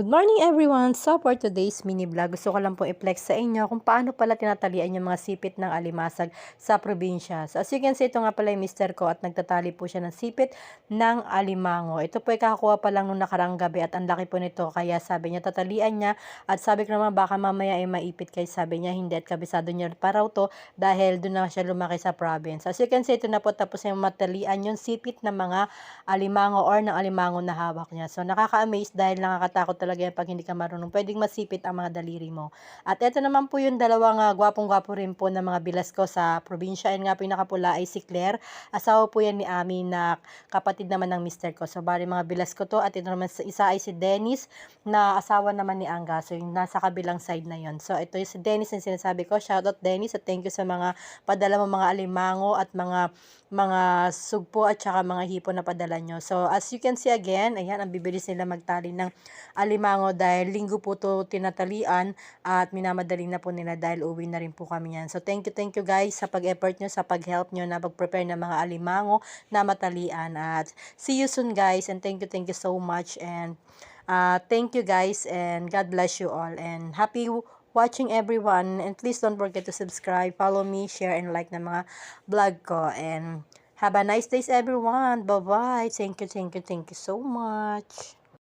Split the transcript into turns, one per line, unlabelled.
Good morning everyone! So for today's mini vlog, gusto ko lang po i-flex sa inyo kung paano pala tinatalian yung mga sipit ng alimasag sa probinsya. So as you can see, ito nga pala yung mister ko at nagtatali po siya ng sipit ng alimango. Ito po ay kakakuha pa lang nung nakarang gabi at ang laki po nito. Kaya sabi niya tatalian niya at sabi ko naman baka mamaya ay maipit kay sabi niya hindi at kabisado niya pa raw to dahil doon na siya lumaki sa province. As you can see, ito na po tapos yung matalian yung sipit ng mga alimango or ng alimango na hawak niya. So nakaka-amaze dahil nakakatakot talaga yan pag hindi ka marunong. Pwedeng masipit ang mga daliri mo. At ito naman po yung dalawang uh, gwapong-gwapo rin po na mga bilas ko sa probinsya. And nga po yung nakapula ay si Claire. Asawa po yan ni Ami na kapatid naman ng mister ko. So bali mga bilas ko to. At ito naman sa isa ay si Dennis na asawa naman ni Anga. So yung nasa kabilang side na yon. So ito yung si Dennis yung sinasabi ko. Shoutout Dennis at thank you sa mga padala mo mga alimango at mga mga sugpo at saka mga hipo na padala nyo. So, as you can see again, ayan, ang bibilis nila magtali ng alimango dahil linggo po to tinatalian at minamadali na po nila dahil uwi na rin po kami yan. So, thank you, thank you guys sa pag-effort nyo, sa pag-help nyo na pag-prepare ng mga alimango na matalian. At see you soon guys and thank you, thank you so much and uh, thank you guys and God bless you all and happy watching everyone and please don't forget to subscribe, follow me, share and like na mga vlog ko and have a nice days everyone. Bye-bye. Thank you, thank you, thank you so much.